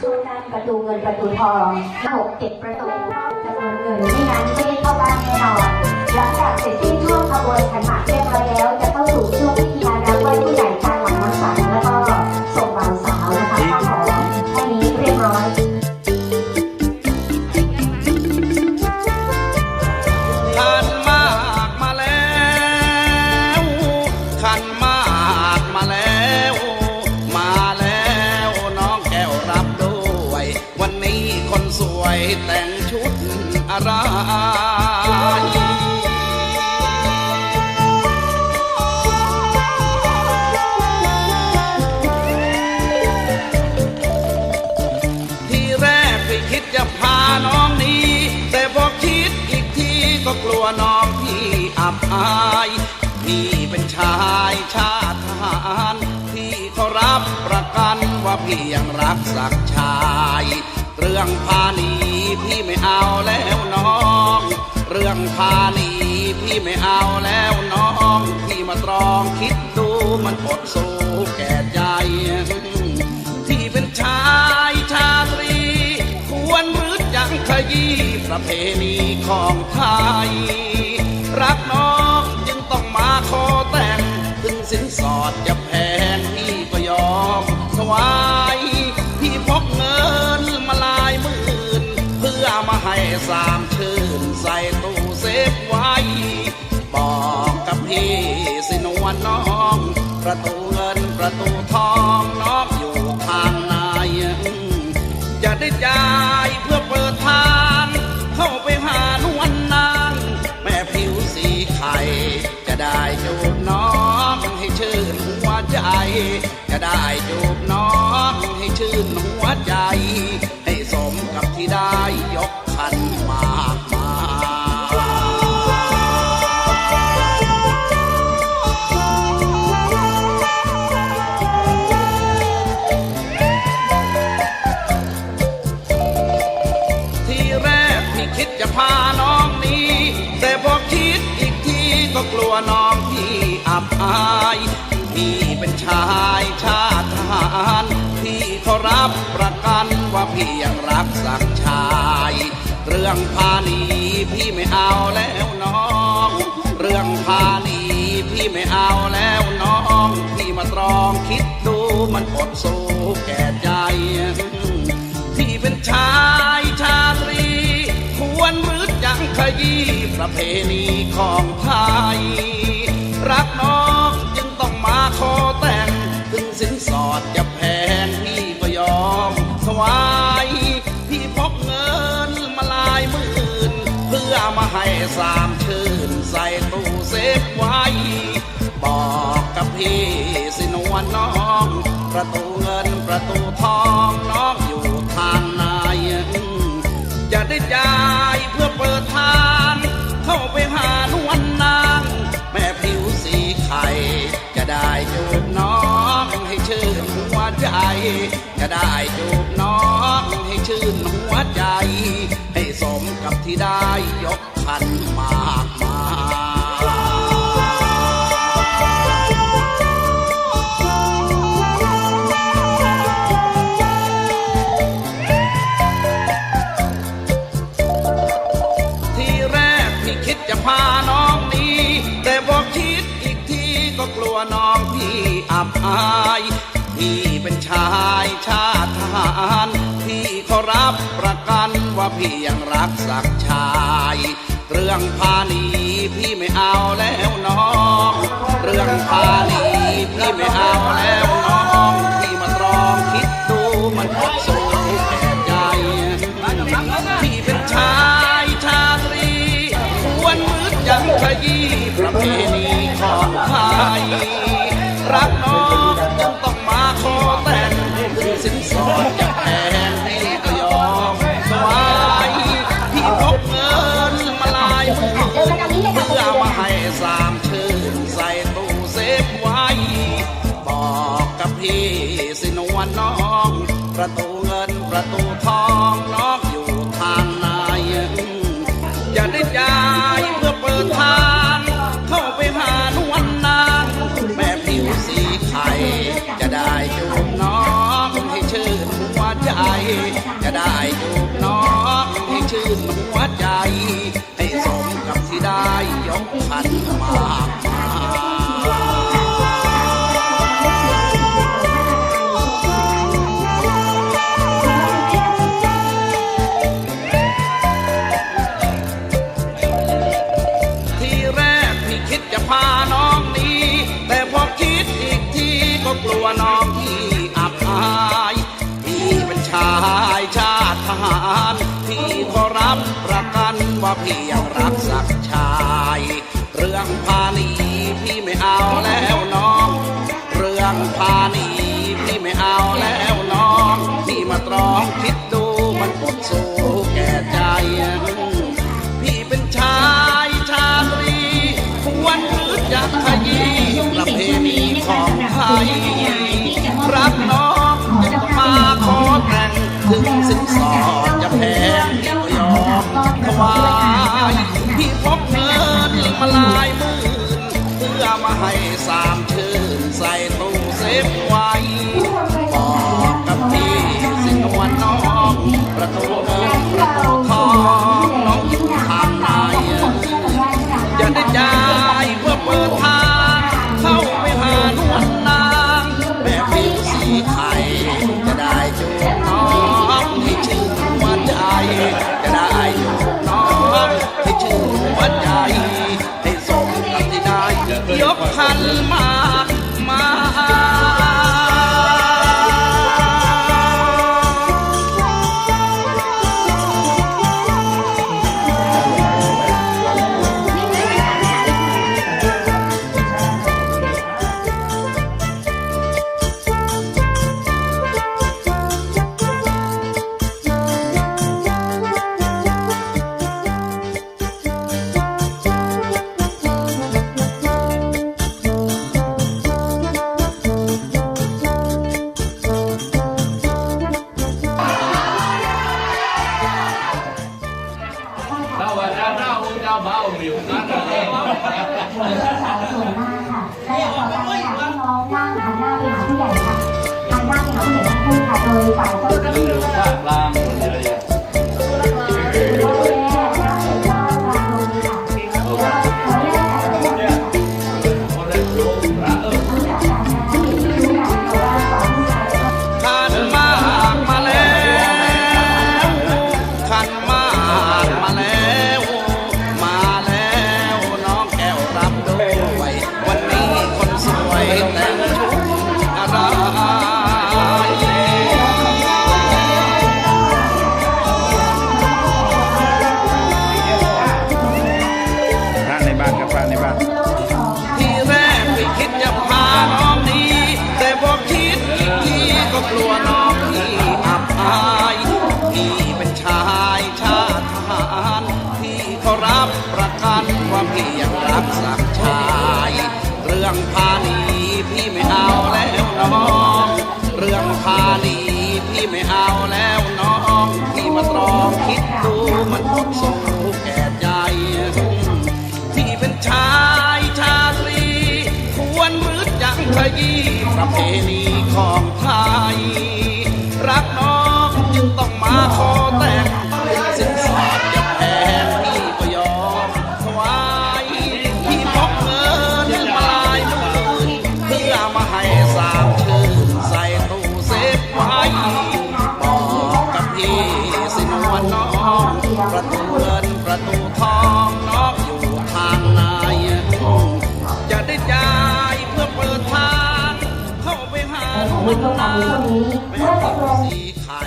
ช่วงด้านประตูเงินประตูทองหกเจ็ดประตูจำนวนเงินไม่นั้นไม่ได้เข้าบ้านแน่นอน หลังจากเสร็จสิ้นช่วงขบวนขันหมากเรียบร้อยแล้วจะเข้าสู่ช่วงพิธี แต่งชุดอะไรทีแรกพี่คิดจะพาน้องนี้ แต่พอคิดอีกทีก็กลัวน้องพี่อับอาย ว่าพี่ยังรักสักชาย เรื่องพาหนีพี่ไม่เอาแล้วน้อง เรื่องพาหนีพี่ไม่เอาแล้วน้อง พี่มาตรองคิดดูมันอดสู้แก่ใจที่เป็นชายชาตรี ควรหรือยังขยี้ประเพณีของไทย รักน้องจึงต้องมาขอแต่ง ถึงสินสอดจะแพง วายพี่พกเงินมาลายหมื่น เพื่อมาให้สามชื่นใส่ตู้เซฟไว้ บอกกับพี่สินวลน้อง ประตูเงินประตูทองน้องอยู่ทางไหนจะได้จ่ายเพื่อเปิดทาง เข้าไปหานวลนาง แม่ผิวสีไข่จะได้จูบน้องให้ชื่นหัวใจ จะได้จูบ วใจ ให้สมกับที่ได้ยกขันมากมาทีแรกพี่คิดจะพาน้องหนี้ แต่พอคิดอีกทีก็กลัวน้องพี่อับอาย พี่เป็นชายชาติทหาร ที่เขารับประกันว่าพี่ยังรักสักชาย เรื่องพาหนีพี่ไม่เอาแล้วน้อง เรื่องพาหนีพี่ไม่เอาแล้วน้อง พี่มาตรองคิดดูมันอดสู้แก่ใจที่เป็นชายชาตรี ควรหรือยังขยี้ประเพณีของไทย สามชื่นใส่ตู้เซฟไว้ บอกกับพี่สินวลน้อง ประตูเงินประตูทองน้องอยู่ทางไหนจะได้จ่ายเพื่อเปิดทาง เข้าไปหานวลนาง แม่ผิวสีไข่จะได้จูบน้องให้ชื่นหัวใจ จะได้จูบน้องให้ชื่นหัว ที่ได้ยกขันมาก พี่ยังรักสักชาย เรื่องพาหนีพี่ไม่เอาแล้วน้อง เรื่องพาหนีพี่ไม่เอาแล้วน้องพี่มาตรองคิดดูมันอดสู้แก่ใจพี่เป็นชายชาตรีควรมืดยังขยี้ื่นหัวใจ ให้สมกับที่ได้ยกขันมากมาที่แรกพี่คิดจะพาน้องนี้แต่พอคิดอีกทีก็กลัวน้องพี่อับอายพี่เป็นชายชาติทหาร ว่าพี่ยังรักสักชาย เรื่องพาหนีพี่ไม่เอาแล้วน้อง เรื่องพาหนีพี่ไม่เอาแล้วน้อง พี่มาตรองคิดดูมันปวดสู ลายหมื่นเพื่อมาให้สามชื่นใส่ตู้เซฟไว้ นั้นเราจะเบาหมิวนเองสาวสวยมากค่ะและต่อไปค่ะให้น้องนั่งหันหน้าไปหาผู้ใหญ่ค่ะหันหน้าไปหาผู้ใหญ่ทั้งคู่ค่ะโดยฝ่ายเจ้าหน้าที่าหนีพี่ไม่เอาแล้วน้องพี่มาตรองคิดดูมันหมดสู้แก่ใจพี่เป็นชายชาตรี ควรรือจะขยี้ประเพณี เงินประตูทองน้องอยู่ทางไหนจะได้จ่ายเพื่อเปิดทาง เข้าไปหาของลูคุณกต้องนาทำในช่วงนี้แม่เมื่อตกลงสีไข่